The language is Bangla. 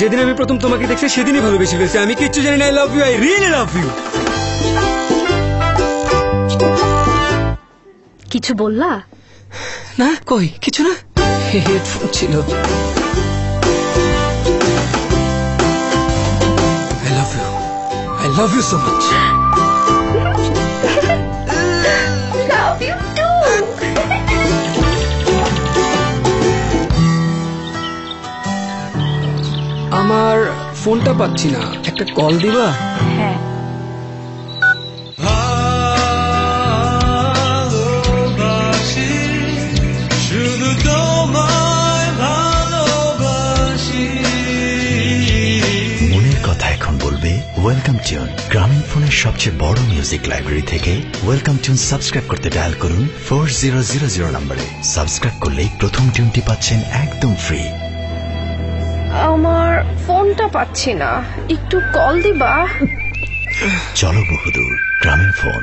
যেদিন আমি প্রথম তোমাকে দেখছি সেদিনই ভালোবেসে ফেলছি। আমি কিচ্ছু জানি না I love you I really love you কিছু বললা? না কই? কিছু না। হেডফোন ছিল। I love you I love you so much আমার ফোনটা পাচ্ছি না। একটা কল দিবা? হ্যাঁ। ওয়েলকাম টিউন গ্রামীণ ফোনের সবচেয়ে বড় মিউজিক লাইব্রেরি থেকে ওয়েলকাম টিউন সাবস্ক্রাইব করতে ডায়াল করুন ফোর জিরো জিরো জিরো নম্বরে সাবস্ক্রাইব করলেই প্রথম টিউনটি পাচ্ছেন একদম ফ্রি আমার ফোনটা পাচ্ছি না। একটু কল দিবা। চলো বহুদূর গ্রামীণ ফোন।